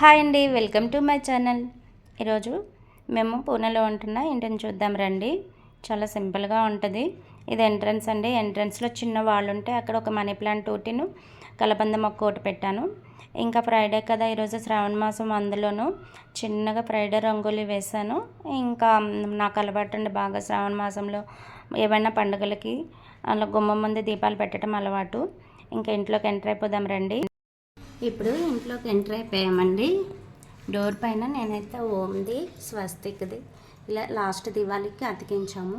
Hi అండి welcome to my channel. ఈరోజు మేము పూణేలో ఉంటున్న ఇంటిని చూద్దాం రండి. చాలా సింపుల్గా ఉంటుంది. ఇది ఎంట్రన్స్ అండి. ఎంట్రన్స్లో చిన్న వాళ్ళు ఉంటే అక్కడ ఒక మనీ ప్లాంట్ ఒకటిను కలబంద మొక్క ఒకటి పెట్టాను. ఇంకా ఫ్రైడే కదా ఈరోజు శ్రావణ మాసం అందులోనూ. చిన్నగా ఫ్రైడే రంగులు వేశాను. ఇంకా నాకు అలవాటు అండి బాగా శ్రావణ మాసంలో ఏమైనా పండుగలకి అలా గుమ్మం ముందు దీపాలు పెట్టడం అలవాటు. ఇంకా ఇంట్లోకి ఎంటర్ అయిపోదాం రండి. ఇప్పుడు ఇంట్లోకి ఎంటర్ అయిపోయామండి. డోర్ పైన నేనైతే ఓంది స్వస్తిక్ది. ఇలా లాస్ట్ దివాళీకి అతికించాము.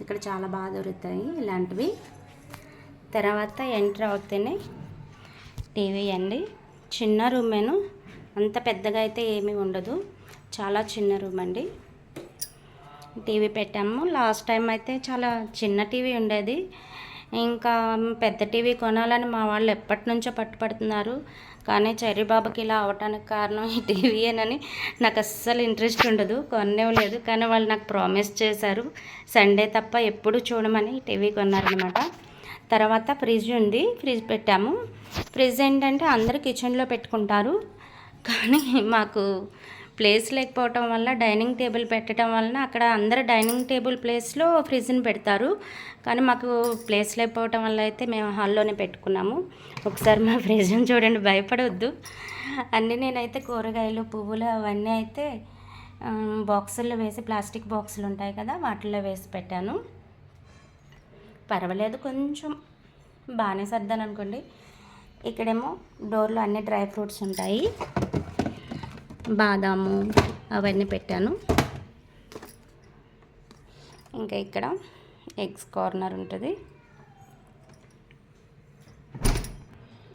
ఇక్కడ చాలా బాగా దొరుకుతాయి ఇలాంటివి. తర్వాత ఎంటర్ అవుతేనే టీవీ అండి. చిన్న రూమేను. అంత పెద్దగా అయితే ఏమీ ఉండదు. చాలా చిన్న రూమ్ అండి టీవీ పెట్టాము. లాస్ట్ టైం అయితే చాలా చిన్న టీవీ ఉండేది. ఇంకా పెద్ద టీవీ కొనాలని మా వాళ్ళు ఎప్పటి నుంచో పట్టుపడుతున్నారు. కానీ చెర్రీ బాబాకి ఇలా అవటానికి కారణం ఈ టీవీయేనని నాకు అస్సలు ఇంట్రెస్ట్ ఉండదు. కొనేవలేదు కానీ వాళ్ళు నాకు ప్రామిస్ చేశారు. సండే తప్ప ఎప్పుడు చూడమని టీవీ కొన్నారనమాట తర్వాత ఫ్రిడ్జ్ ఉంది. ఫ్రిడ్జ్ పెట్టాము. ఫ్రిడ్జ్ ఏంటంటే అందరు కిచెన్లో పెట్టుకుంటారు. కానీ మాకు ప్లేస్ లేకపోవటం వల్ల డైనింగ్ టేబుల్ పెట్టడం వలన అక్కడ అందరు డైనింగ్ టేబుల్ ప్లేస్లో ఫ్రిడ్జ్ని పెడతారు. కానీ మాకు ప్లేస్ లేకపోవటం వల్ల అయితే మేము హాల్లోనే పెట్టుకున్నాము. ఒకసారి మా ఫ్రిడ్జ్ని చూడండి భయపడవద్దు అన్నీ నేనైతే కూరగాయలు పువ్వులు అవన్నీ అయితే బాక్సుల్లో వేసి ప్లాస్టిక్ బాక్సులు ఉంటాయి కదా వాటిల్లో వేసి పెట్టాను. పర్వాలేదు కొంచెం బాగానే సర్దాను అనుకోండి ఇక్కడేమో డోర్లో అన్ని డ్రై ఫ్రూట్స్ ఉంటాయి. బాదాము అవన్నీ పెట్టాను. ఇంకా ఇక్కడ ఎగ్స్ కార్నర్ ఉంటుంది.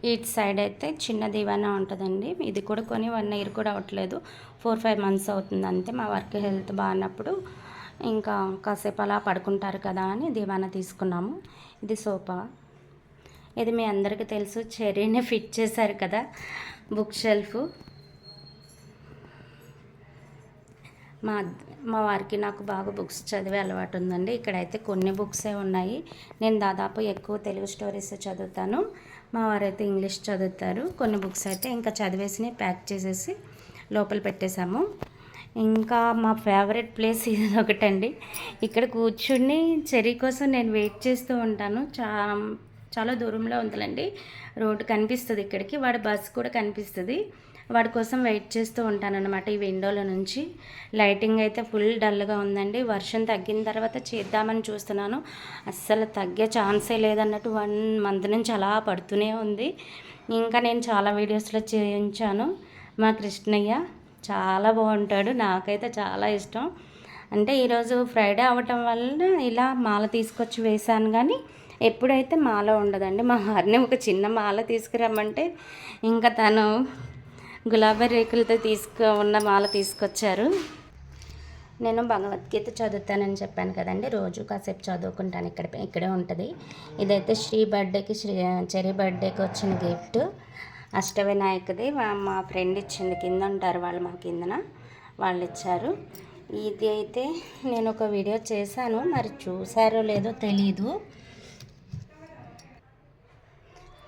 ఇటు సైడ్ అయితే చిన్న దివానా ఉంటుందండి. ఇది కూడా కొని వన్ ఇయర్ కూడా అవ్వట్లేదు. ఫోర్ ఫైవ్ మంత్స్ అవుతుంది అంతే. మా వర్క్ హెల్త్ బాగున్నప్పుడు ఇంకా కాసేపు అలా పడుకుంటారు కదా అని దివానా తీసుకున్నాము. ఇది సోఫా. ఇది మీ అందరికీ తెలుసు. చెరీనే ఫిట్ చేశారు కదా బుక్ షెల్ఫ్. మా మా వారికి నాకు బాగా బుక్స్ చదివే అలవాటు ఉందండి. ఇక్కడైతే కొన్ని బుక్సే ఉన్నాయి. నేను దాదాపు ఎక్కువ తెలుగు స్టోరీస్ చదువుతాను. మా వారైతే ఇంగ్లీష్ చదువుతారు. కొన్ని బుక్స్ అయితే ఇంకా చదివేసి ప్యాక్ చేసేసి లోపల పెట్టేశాము. ఇంకా మా ఫేవరెట్ ప్లేస్ ఇది ఒకటండి. ఇక్కడ కూర్చుని చెరీ కోసం నేను వెయిట్ చేస్తూ ఉంటాను. చా చాలా దూరంలో ఉందండి రోడ్డు కనిపిస్తుంది ఇక్కడికి. వాడి బస్సు కూడా కనిపిస్తుంది. వాడి కోసం వెయిట్ చేస్తూ ఉంటాను అనమాట ఈ విండోలో నుంచి. లైటింగ్ అయితే ఫుల్ డల్గా ఉందండి. వర్షం తగ్గిన తర్వాత చేద్దామని చూస్తున్నాను. అస్సలు తగ్గే ఛాన్సే లేదన్నట్టు వన్ మంత్ నుంచి అలా పడుతూనే ఉంది. ఇంకా నేను చాలా వీడియోస్లో చేయించాను. మా కృష్ణయ్య చాలా బాగుంటాడు. నాకైతే చాలా ఇష్టం. అంటే ఈరోజు ఫ్రైడే అవటం వల్ల ఇలా మాల తీసుకొచ్చి వేశాను కానీ ఎప్పుడైతే మాల ఉండదండి మా వారిని ఒక చిన్న మాల తీసుకురమ్మంటే ఇంకా తను గులాబీ రేకులతో తీసుకు ఉన్న మాల తీసుకొచ్చారు. నేను భగవద్గీత చదువుతానని చెప్పాను కదండి. రోజు కాసేపు చదువుకుంటాను. ఇక్కడ ఇక్కడే ఉంటుంది. ఇదైతే శ్రీ బర్త్డేకి శ్రీ చెరీ బర్త్డేకి వచ్చిన గిఫ్ట్. అష్టవినాయకుది మా ఫ్రెండ్ ఇచ్చింది. కింద ఉంటారు వాళ్ళు మా కిందన. వాళ్ళు ఇచ్చారు. ఇది అయితే నేను ఒక వీడియో చేశాను. మరి చూసారో లేదో తెలీదు.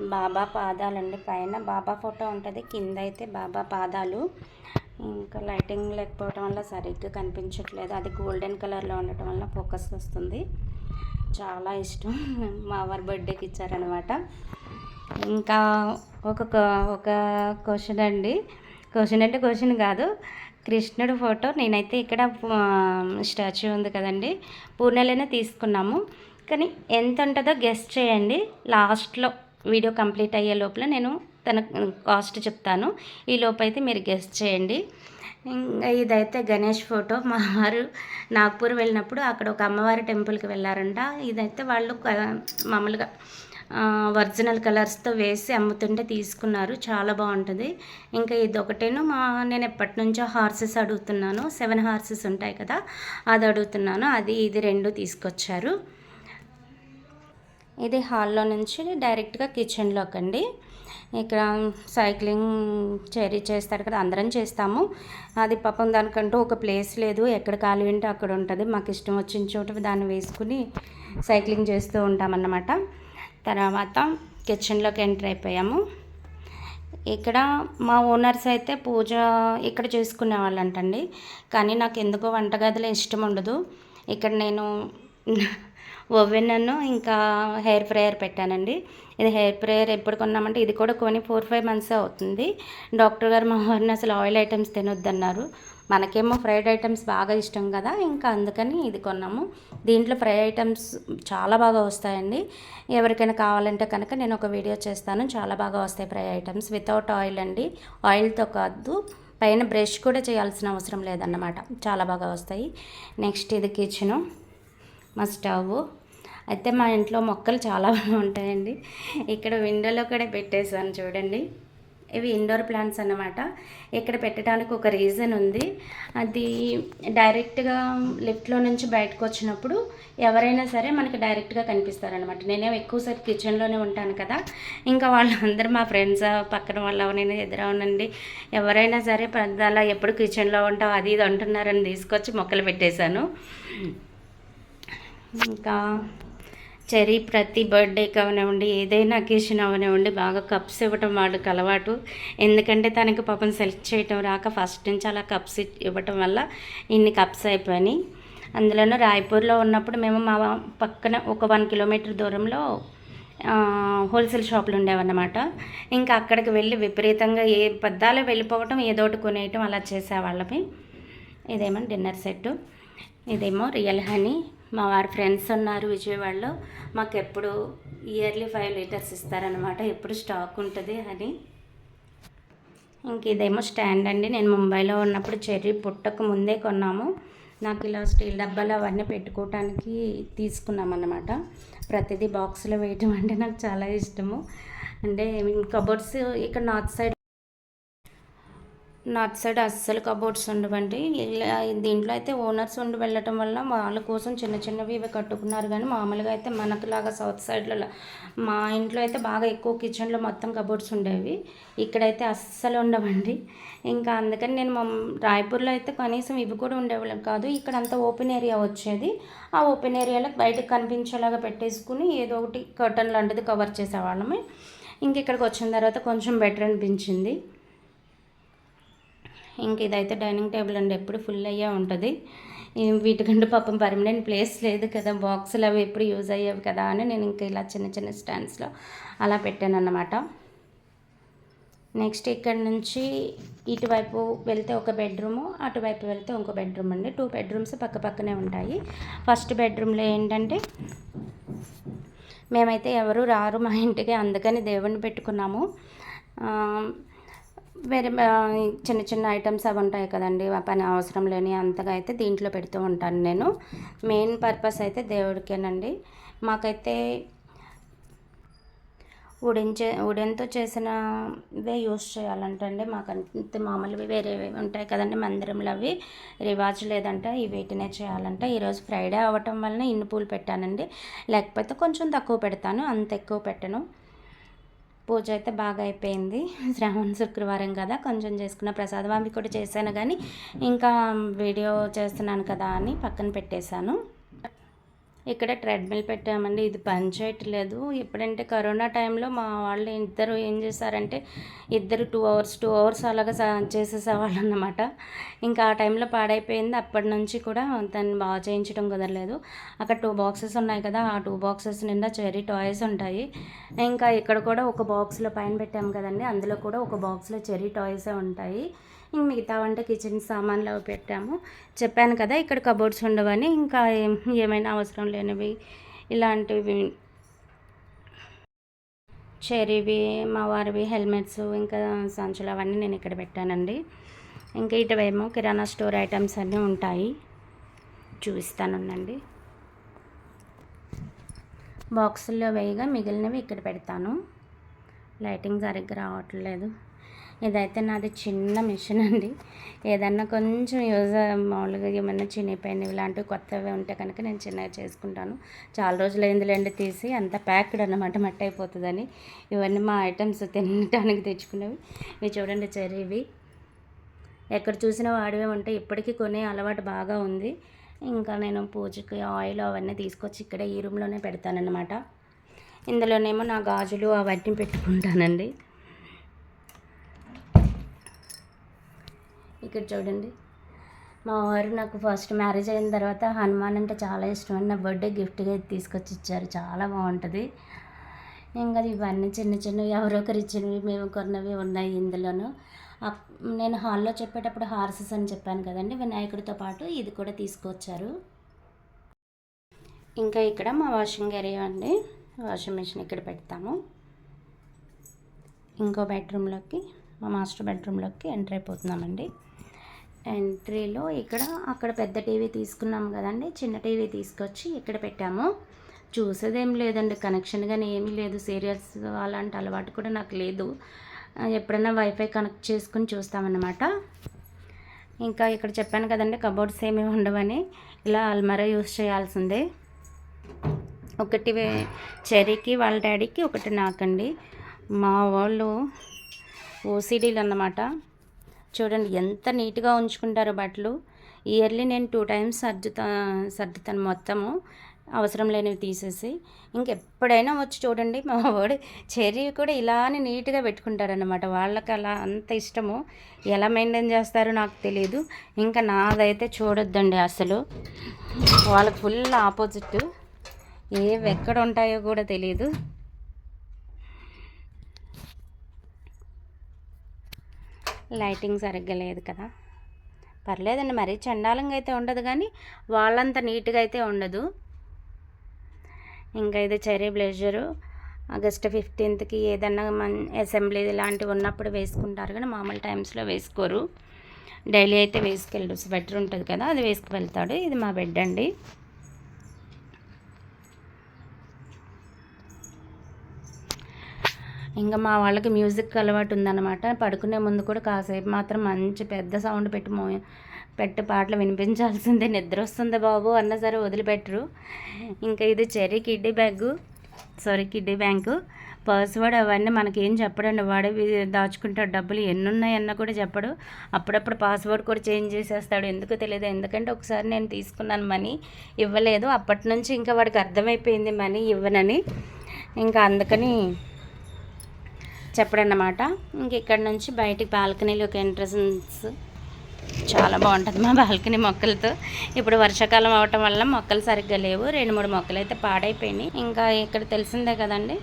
బాబా పాదాలండి. పైన బాబా ఫోటో ఉంటుంది. కింద అయితే బాబా పాదాలు. ఇంకా లైటింగ్ లేకపోవడం వల్ల సరిగ్గా కనిపించట్లేదు. అది గోల్డెన్ కలర్లో ఉండటం వల్ల ఫోకస్ వస్తుంది. చాలా ఇష్టం. మా వారి బర్త్డేకి ఇచ్చారనమాట ఇంకా ఒక ఒక క్వశ్చన్ అండి. క్వశ్చన్ అంటే క్వశ్చన్ కాదు. కృష్ణుడు ఫోటో. నేనైతే ఇక్కడ స్టాచ్యూ ఉంది కదండి. పూణెలోనే తీసుకున్నాము. కానీ ఎంత ఉంటుందో గెస్ట్ చేయండి. లాస్ట్లో. వీడియో కంప్లీట్ అయ్యే లోపల నేను తన కాస్ట్ చెప్తాను. ఈ లోపు అయితే మీరు గెస్ట్ చేయండి. ఇంకా ఇదైతే గణేష్ ఫోటో. మా వారు నాగ్పూర్ వెళ్ళినప్పుడు అక్కడ ఒక అమ్మవారి టెంపుల్కి వెళ్ళారంట. ఇదైతే వాళ్ళు మామూలుగా ఒరిజినల్ కలర్స్తో వేసి అమ్ముతుంటే తీసుకున్నారు. చాలా బాగుంటుంది. ఇంకా ఇది ఒకటేను మా నేను ఎప్పటి నుంచో హార్సెస్ అడుగుతున్నాను. సెవెన్ హార్సెస్ ఉంటాయి కదా అది అడుగుతున్నాను. అది ఇది రెండు తీసుకొచ్చారు. ఇది హాల్లో నుంచి డైరెక్ట్గా కిచెన్లోకి అండి ఇక్కడ సైక్లింగ్ చేరి చేస్తారు కదా అందరం చేస్తాము. అది పాపం దానికంటూ ఒక ప్లేస్ లేదు. ఎక్కడ ఖాళీ ఉంటే అక్కడ ఉంటుంది. మాకు ఇష్టం వచ్చిన చోట దాన్ని వేసుకుని సైక్లింగ్ చేస్తూ ఉంటామన్నమాట. తర్వాత కిచెన్లోకి ఎంటర్ అయిపోయాము. ఇక్కడ మా ఓనర్స్ అయితే పూజ ఇక్కడ చేసుకునే వాళ్ళంటండి. కానీ నాకు ఎందుకో వంటగదిలో ఇష్టం ఉండదు. ఇక్కడ నేను ఓవెన్ ఇంకా హెయిర్ ఫ్రయర్ పెట్టానండి. ఇది హెయిర్ ఫ్రయర్ ఎప్పుడు కొన్నామంటే ఇది కూడా కొని ఫోర్ ఫైవ్ మంత్స్ అవుతుంది. డాక్టర్ గారు మా వారిని అసలు ఆయిల్ ఐటమ్స్ తినొద్దన్నారు. మనకేమో ఫ్రైడ్ ఐటమ్స్ బాగా ఇష్టం కదా ఇంకా అందుకని ఇది కొన్నాము. దీంట్లో ఫ్రై ఐటమ్స్ చాలా బాగా వస్తాయండి. ఎవరికైనా కావాలంటే కనుక నేను ఒక వీడియో చేస్తాను. చాలా బాగా వస్తాయి ఫ్రై ఐటమ్స్. వితౌట్ ఆయిల్ అండి. ఆయిల్తో కాదు పైన బ్రష్ కూడా చేయాల్సిన అవసరం లేదన్నమాట. చాలా బాగా వస్తాయి. నెక్స్ట్ ఇది కిచెను. మా స్టవ్. అయితే మా ఇంట్లో మొక్కలు చాలా ఉంటాయండి ఇక్కడ విండోలో కూడా పెట్టేశాను చూడండి. ఇవి ఇండోర్ ప్లాంట్స్ అన్నమాట. ఇక్కడ పెట్టడానికి ఒక రీజన్ ఉంది. అది డైరెక్ట్గా లిఫ్ట్లో నుంచి బయటకు వచ్చినప్పుడు ఎవరైనా సరే మనకి డైరెక్ట్గా కనిపిస్తారనమాట నేనే ఎక్కువసేపు కిచెన్లోనే ఉంటాను కదా. ఇంకా వాళ్ళందరూ మా ఫ్రెండ్స్ పక్కన వాళ్ళు నేను ఎదురవునండి ఎవరైనా సరే పెద్దలా ఎప్పుడు కిచెన్లో ఉంటావు అది ఇది అంటున్నారని తీసుకొచ్చి మొక్కలు పెట్టేశాను. ఇంకా చెరీ ప్రతి బర్త్డేకి అవనివ్వండి ఏదైనా అకేషన్ అవనివ్వండి బాగా కప్స్ ఇవ్వటం వాళ్ళకి అలవాటు. ఎందుకంటే తనకి పాపం సెలెక్ట్ చేయటం రాక ఫస్ట్ నుంచి అలా కప్స్ ఇవ్వటం వల్ల ఇన్ని కప్స్ అయిపోయినాయి. అందులోనూ రాయపూర్లో ఉన్నప్పుడు మేము మా పక్కన ఒక వన్ కిలోమీటర్ దూరంలో హోల్సేల్ షాపులు ఉండేవన్నమాట. ఇంకా అక్కడికి వెళ్ళి విపరీతంగా ఏ పద్దాలు వెళ్ళిపోవటం ఏదో ఒకటి కొనేయటం అలా చేసేవాళ్ళమే. ఇదేమో డిన్నర్ సెట్టు. ఇదేమో రియల్ హనీ. మా వారి ఫ్రెండ్స్ ఉన్నారు విజయవాడలో. మాకు ఎప్పుడు ఇయర్లీ ఫైవ్ లీటర్స్ ఇస్తారనమాట ఎప్పుడు స్టాక్ ఉంటుంది అని ఇంక ఇదేమో స్టాండ్ అండి. నేను ముంబైలో ఉన్నప్పుడు చెర్రీ పుట్టకు ముందే కొన్నాము. నాకు ఇలా స్టీల్ డబ్బాలు అవన్నీ పెట్టుకోవటానికి తీసుకున్నాం అన్నమాట ప్రతిదీ బాక్స్లో వేయటం అంటే నాకు చాలా ఇష్టము. అంటే కబోర్డ్స్ ఇక్కడ నార్త్ సైడ్ నార్త్ సైడ్ అస్సలు కబోర్డ్స్ ఉండవండి. ఇలా దీంట్లో అయితే ఓనర్స్ ఉండి వెళ్ళటం వల్ల వాళ్ళ కోసం చిన్న చిన్నవి ఇవి కట్టుకున్నారు. కానీ మామూలుగా అయితే మనకులాగా సౌత్ సైడ్లో మా ఇంట్లో అయితే బాగా ఎక్కువ కిచెన్లో మొత్తం కబోర్డ్స్ ఉండేవి. ఇక్కడైతే అస్సలు ఉండవండి. ఇంకా అందుకని నేను మా రాయపూర్లో అయితే కనీసం ఇవి కూడా ఉండేవాళ్ళం కాదు. ఇక్కడ అంతా ఓపెన్ ఏరియా వచ్చేది. ఆ ఓపెన్ ఏరియాలో బయటకు కనిపించేలాగా పెట్టేసుకుని ఏదో ఒకటి కర్టన్ లాంటిది కవర్ చేసేవాళ్ళమే. ఇంక ఇక్కడికి వచ్చిన తర్వాత కొంచెం బెటర్ అనిపించింది. ఇంక ఇదైతే డైనింగ్ టేబుల్ అండి ఎప్పుడు ఫుల్ అయ్యే ఉంటుంది. వీటికంటే పాపం పర్మనెంట్ ప్లేస్ లేదు కదా బాక్సులు అవి ఎప్పుడు యూజ్ అయ్యేవి కదా అని నేను ఇంకా ఇలా చిన్న చిన్న స్టాండ్స్లో అలా పెట్టాను అన్నమాట నెక్స్ట్ ఇక్కడ నుంచి ఇటువైపు వెళ్తే ఒక బెడ్రూము అటువైపు వెళ్తే ఇంకో బెడ్రూమ్ అండి. టూ బెడ్రూమ్స్ పక్క పక్కనే ఉంటాయి. ఫస్ట్ బెడ్రూమ్లో ఏంటంటే మేమైతే ఎవరు రారు మా ఇంటికి అందుకని దేవుణ్ణి పెట్టుకున్నాము. వేరే చిన్న చిన్న ఐటమ్స్ అవి ఉంటాయి కదండి పని అవసరం లేని అంతగా అయితే దీంట్లో పెడుతూ ఉంటాను నేను. మెయిన్ పర్పస్ అయితే దేవుడికేనండి. మాకైతే ఉడించే చే చేసినవే యూస్ చేయాలంటండి మాకంటే మామూలువి వేరే ఉంటాయి కదండి మందిరంలో అవి రివాజ్ లేదంట ఈ వీటినే చేయాలంట. ఈరోజు ఫ్రైడే అవ్వటం వలన ఇన్ని పూలు పెట్టానండి. లేకపోతే కొంచెం తక్కువ పెడతాను అంత ఎక్కువ పెట్టను. పూజ అయితే బాగా అయిపోయింది. శ్రావణ శుక్రవారం కదా కొంచెం చేసుకున్న ప్రసాదం అవి కూడా చేశాను కానీ ఇంకా వీడియో చేస్తున్నాను కదా అని పక్కన పెట్టేశాను. ఇక్కడ ట్రెడ్మిల్ పెట్టామండి. ఇది పనిచేయట్లేదు ఎప్పుడంటే కరోనా టైంలో మా వాళ్ళు ఇద్దరు ఏం చేశారంటే ఇద్దరు టూ అవర్స్ టూ అవర్స్ అలాగా చేసేసేవాళ్ళు అన్నమాట ఇంకా ఆ టైంలో పాడైపోయింది. అప్పటి నుంచి కూడా దాన్ని బాగా చేయించడం కుదరలేదు. అక్కడ టూ బాక్సెస్ ఉన్నాయి కదా ఆ టూ బాక్సెస్ నిండా చెరీ టాయ్స్ ఉంటాయి. ఇంకా ఇక్కడ కూడా ఒక బాక్స్లో పైన పెట్టాము కదండి. అందులో కూడా ఒక బాక్స్లో చెరీ టాయ్సే ఉంటాయి. ఇంక మిగతా వంట కిచెన్ సామాన్లు అవి పెట్టాము. చెప్పాను కదా ఇక్కడ కబోర్డ్స్ ఉండవని ఇంకా ఏమైనా అవసరం లేనివి ఇలాంటివి. చెరీవి మా వారివి హెల్మెట్స్ ఇంకా సంచులు అవన్నీ నేను ఇక్కడ పెట్టానండి. ఇంకా ఇటువేమో కిరాణా స్టోర్ ఐటమ్స్ అన్నీ ఉంటాయి. చూపిస్తానుండండి. బాక్సుల్లో వేయగా మిగిలినవి ఇక్కడ పెడతాను. లైటింగ్ సరిగ్గా రావట్లేదు. ఇదైతే నాది చిన్న మిషన్ అండి. ఏదన్నా కొంచెం యూజ్ మామూలుగా ఏమన్నా చినిపోయినవి ఇలాంటివి కొత్తవి ఉంటే కనుక నేను చిన్నగా చేసుకుంటాను. చాలా రోజులు అయిందిలేండి తీసి అంత ప్యాక్డ్ అనమాట మట్టి అయిపోతుందని. ఇవన్నీ మా ఐటమ్స్ తినడానికి తెచ్చుకునేవి ఇవి చూడండి చెరీవి ఎక్కడ చూసినా వాడివే ఉంటే ఇప్పటికీ కొనే అలవాటు బాగా ఉంది. ఇంకా నేను పూజకి ఆయిల్ అవన్నీ తీసుకొచ్చి ఇక్కడే ఈ రూమ్లోనే పెడతానన్నమాట. ఇందులోనేమో నా గాజులు అవన్నీ పెట్టుకుంటానండి. ఇక్కడ చూడండి. మా వారు నాకు ఫస్ట్ మ్యారేజ్ అయిన తర్వాత హనుమాన్ అంటే చాలా ఇష్టం అని నా బర్త్డే గిఫ్ట్గా తీసుకొచ్చి ఇచ్చారు. చాలా బాగుంటుంది. ఇంకా ఇవన్నీ చిన్న చిన్నవి ఎవరో ఒకరు ఇచ్చినవి మేము కొన్నవి ఉన్నాయి ఇందులోను. నేను హాల్లో చెప్పేటప్పుడు హార్సెస్ అని చెప్పాను కదండి. వినాయకుడితో పాటు ఇది కూడా తీసుకొచ్చారు. ఇంకా ఇక్కడ మా వాషింగ్ ఏరియా అండి. వాషింగ్ మిషన్ ఇక్కడ పెడతాము. ఇంకో బెడ్రూమ్లోకి మా మాస్టర్ బెడ్రూమ్లోకి ఎంటర్ అయిపోతున్నామండి. ఎంట్రీలో ఇక్కడ అక్కడ పెద్ద టీవీ తీసుకున్నాం కదండి. చిన్న టీవీ తీసుకొచ్చి ఇక్కడ పెట్టాము. చూసేదేం లేదండి. కనెక్షన్ కానీ ఏమీ లేదు. సీరియల్స్ అలాంటి అలవాటు కూడా నాకు లేదు. ఎప్పుడన్నా ఎప్పుడైనా వైఫై కనెక్ట్ చేసుకుని చూస్తామన్నమాట. ఇంకా ఇక్కడ చెప్పాను కదండి కబోర్డ్స్ ఏమీ ఉండవని. ఇలా అల్మరా యూస్ చేయాల్సిందే. ఒకటి చెరీకి చెర్రీకి వాళ్ళ డాడీకి ఒకటి నాకండి. మా వాళ్ళు ఓసిడీలు అన్నమాట. చూడండి ఎంత నీట్గా ఉంచుకుంటారో బట్టలు. ఇయర్లీ నేను టూ టైమ్స్ సర్దుతా సర్దుతాను మొత్తము. అవసరం లేనివి తీసేసి. ఇంకెప్పుడైనా వచ్చి చూడండి మా వాడు చెర్రీ కూడా ఇలానే నీట్గా పెట్టుకుంటారనమాట వాళ్ళకి అలా అంత ఇష్టము. ఎలా మెయింటైన్ చేస్తారో నాకు తెలియదు ఇంకా నాదైతే చూడొద్దండి అసలు. వాళ్ళకి ఫుల్ ఆపోజిట్. ఏవి ఎక్కడ ఉంటాయో కూడా తెలియదు లైటింగ్ సరిగ్గా లేదు కదా. పర్లేదండి మరీ చండాలంగా అయితే ఉండదు కానీ వాళ్ళంత నీట్గా అయితే ఉండదు. ఇంకా ఇది చెరీ బ్లేజరు ఆగస్ట్ ఫిఫ్టీన్త్కి ఏదన్నా మన అసెంబ్లీ ఇలాంటివి ఉన్నప్పుడు వేసుకుంటారు కానీ మామూలు టైమ్స్లో వేసుకోరు. డైలీ అయితే వేసుకెళ్ళడు స్వెటర్ ఉంటుంది కదా అది వేసుకు వెళ్తాడు. ఇది మా బెడ్ అండి. ఇంకా మా వాళ్ళకి మ్యూజిక్ అలవాటు ఉందన్నమాట పడుకునే ముందు కూడా కాసేపు మాత్రం మంచి పెద్ద సౌండ్ పెట్టి మో పెట్టి పాటలు వినిపించాల్సిందే. నిద్ర వస్తుంది బాబు అన్న సరే వదిలిపెట్టరు. ఇంకా ఇది cherry kiddie bag sorry kiddie bank. Password అవన్నీ మనకేం చెప్పడండి. వాడు దాచుకుంటాడు డబ్బులు ఎన్ని ఉన్నాయన్న కూడా చెప్పడు. అప్పుడప్పుడు పాస్వర్డ్ కూడా చేంజ్ చేసేస్తాడు. ఎందుకో తెలియదు ఎందుకంటే ఒకసారి నేను తీసుకున్నాను మనీ ఇవ్వలేదు. అప్పటి నుంచి ఇంకా వాడికి అర్థమైపోయింది మనీ ఇవ్వనని. ఇంకా అందుకని చెప్పడన్నమాట. ఇంక ఇక్కడ నుంచి బయటికి బాల్కనీలోకి ఎంట్రన్స్ చాలా బాగుంటుంది మా బాల్కనీ మొక్కలతో. ఇప్పుడు వర్షాకాలం అవటం వల్ల మొక్కలు సరిగ్గా లేవు. రెండు మూడు మొక్కలు అయితే పాడైపోయినాయి. ఇంకా ఇక్కడ తెలిసిందే కదండి.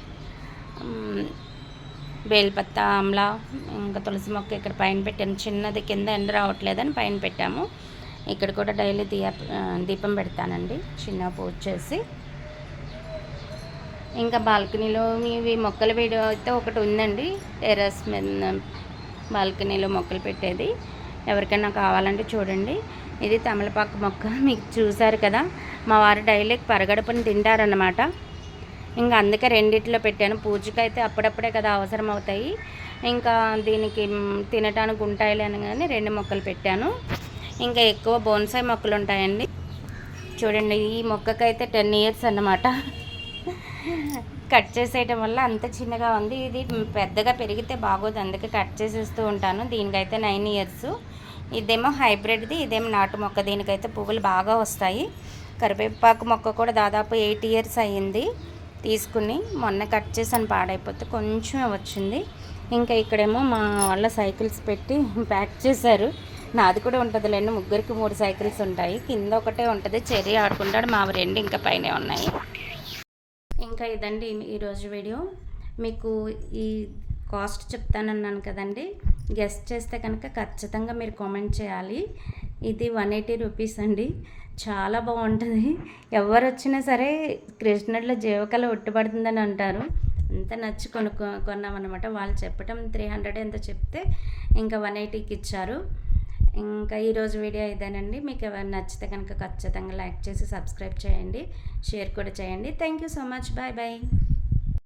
బేల్పత్త ఆమ్లా ఇంకా తులసి మొక్క ఇక్కడ పైన పెట్టాను చిన్నది కింద ఎండ రావట్లేదని పైన పెట్టాము. ఇక్కడ కూడా డైలీ దీప దీపం పెడతానండి. చిన్న పూజ చేసి. ఇంకా బాల్కనీలో ఇవి మొక్కలు వేయడం అయితే ఒకటి ఉందండి. టెర్రస్ మీద బాల్కనీలో మొక్కలు పెట్టేది. ఎవరికైనా కావాలంటే చూడండి. ఇది తమలపాకు మొక్క. మీకు చూసారు కదా. మా వారు డైలీ పరగడుపుని తింటారన్నమాట. ఇంకా అందుకే రెండిట్లో పెట్టాను. పూజకి అయితే అప్పుడప్పుడే కదా అవసరం అవుతాయి ఇంకా దీనికి తినటానికి ఉంటాయిలే అని కానీ రెండు మొక్కలు పెట్టాను. ఇంకా ఎక్కువ బోన్సాయి మొక్కలు ఉంటాయండి. చూడండి ఈ మొక్కకైతే టెన్ ఇయర్స్ అన్నమాట. కట్ చేసేయటం వల్ల అంత చిన్నగా ఉంది. ఇది పెద్దగా పెరిగితే బాగోదు. అందుకే కట్ చేసేస్తూ ఉంటాను. దీనికైతే నైన్ ఇయర్స్ ఇదేమో హైబ్రిడ్ది. ఇదేమో నాటు మొక్క. దీనికైతే పువ్వులు బాగా వస్తాయి. కరివేపాకు మొక్క కూడా దాదాపు ఎయిట్ ఇయర్స్ అయ్యింది. తీసుకుని మొన్న కట్ చేసాను పాడైపోతే కొంచెమే వచ్చింది. ఇంకా ఇక్కడేమో మా వాళ్ళ సైకిల్స్ పెట్టి ప్యాక్ చేశారు. నాది కూడా ఉంటుందిలేండి. ముగ్గురికి మూడు సైకిల్స్ ఉంటాయి. కింద ఒకటే ఉంటుంది. చెర్రీ ఆడుకుంటాడు. మా రెండు ఇంకా పైనే ఉన్నాయి. ఇంకా ఇదండి ఈరోజు వీడియో. మీకు ఈ కాస్ట్ చెప్తానన్నాను కదండి. గెస్ట్ చేస్తే కనుక ఖచ్చితంగా మీరు కామెంట్ చేయాలి. ఇది వన్ ఎయిటీ రూపీస్ అండి. చాలా బాగుంటుంది. ఎవరు వచ్చినా సరే కృష్ణుడిలో జీవకళ ఒట్టుపడుతుందని అంటారు. అంత నచ్చి కొనుక్కో కొన్నామన్నమాట. వాళ్ళు చెప్పటం త్రీ హండ్రెడ్ ఎంత చెప్తే ఇంకా వన్ ఎయిటీకి ఇచ్చారు. ఇంకా ఈరోజు వీడియో ఇదేనండి. మీకు ఎవరైనా నచ్చితే కనుక ఖచ్చితంగా లైక్ చేసి సబ్స్క్రైబ్ చేయండి. షేర్ కూడా చేయండి. Thank you so much bye bye